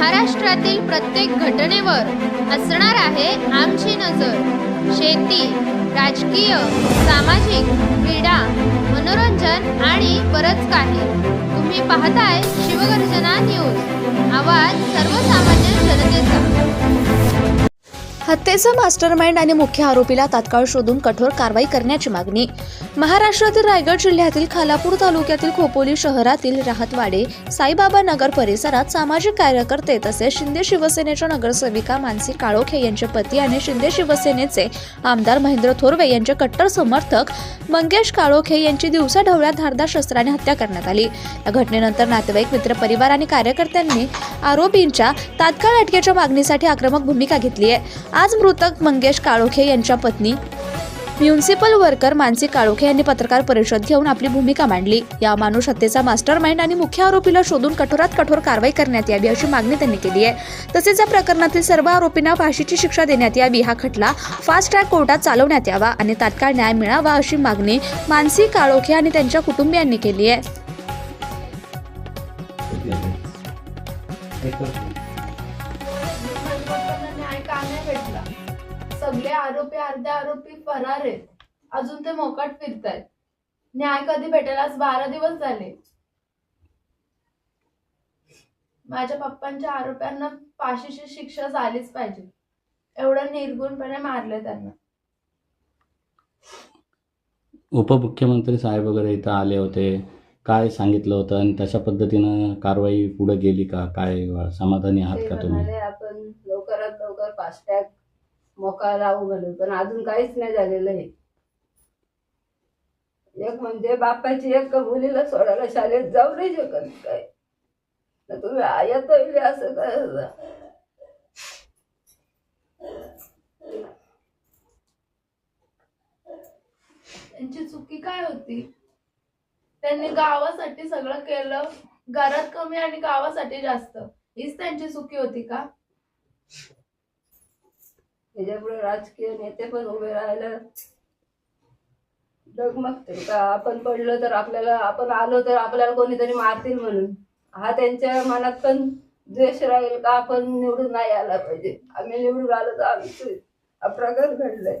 महाराष्ट्रातील प्रत्येक घटनेवर असणार आहे आमची नजर. शेती राजकीय सामाजिक क्रीडा मनोरंजन आणि बरंच काही. तुम्ही पाहताय शिवगर्जना न्यूज. आवाज सर्वसामान्य जनतेचा. हत्येचा मास्टरमाइंड आणि मुख्य आरोपीला तात्काळ शोधून कठोर कारवाई करण्याची मागणी. महाराष्ट्रातील रायगड जिल्ह्यातील खालापूर तालुक्यातील खोपोली शहरातील राहतवाडे साईबाबा नगर परिसरात सामाजिक कार्यकर्ते तसेच शिंदे शिवसेनेच्या नगरसेविका मानसी काळोखे यांचे पती आणि शिंदे शिवसेनेचे आमदार महेंद्र थोरवे यांचे कट्टर समर्थक मंगेश काळोखे यांची दिवसा ढवळ्या धारदार शस्त्राने हत्या करण्यात आली. या घटनेनंतर नातेवाईक मित्र परिवार आणि कार्यकर्त्यांनी आरोपींच्या तात्काळ अटकेच्या मागणीसाठी आक्रमक भूमिका घेतली आहे. आज मृतक मंगेश काळोखे यांच्या पत्नी म्युन्सिपल वर्कर मानसी काळोखे यांनी पत्रकार परिषद घेऊन आपली भूमिका मांडली. या माणूस हत्येचा मास्टर माइंड आणि मुख्य आरोपीला शोधून कठोरात कठोर कारवाई करण्यात यावी अशी मागणी त्यांनी केली आहे. तसेच या प्रकरणातील सर्व आरोपींना फाशीची शिक्षा देण्यात यावी हा खटला फास्ट ट्रॅक कोर्टात चालवण्यात यावा आणि तात्काळ न्याय मिळावा अशी मागणी मानसी काळोखे आणि त्यांच्या कुटुंबियांनी केली आहे. न्याय का नाही भेटला सगळे आरोपी अर्धे आरोपी फरार आहेत. अजून ते मोकाट फिरतायत. न्याय कधी भेटेल? आज बारा दिवस झाले. माझ्या पप्पांच्या आरोप्यांना फाशीची शिक्षा झालीच पाहिजे. एवढं निर्गुणपणे मारले त्यांना. उपमुख्यमंत्री साहेब वगैरे इथं आले होते. काय सांगितलं होतं आणि तशा पद्धतीनं कारवाई पुढे गेली का? काय समाधानी आहात का तुम्ही? म्हणाले आपण लवकरात लवकर फास्टॅग मोका लावू म्हणून पण अजून काहीच नाही झालेलं आहे एक म्हणजे बापाची एक मुलीला सोडायला शाळेत जाऊ नाही शकत काय? तर तुम्ही आयत येईल असं काय त्यांची चुकी काय होती? त्यांनी गावासाठी सगळं केलं. घरात कमी आणि गावासाठी जास्त. हीच त्यांची चुकी होती का? त्याच्यापुढे राजकीय नेते पण उभे राहायला डगमगते का? आपण पडलो तर आपल्याला आपण आलो तर आपल्याला कोणीतरी मारतील म्हणून. हा त्यांच्या मनात पण द्वेष राहील का? आपण निवडून नाही आला पाहिजे. आम्ही निवडून आलो तर आमचं अप्रगत घडलंय.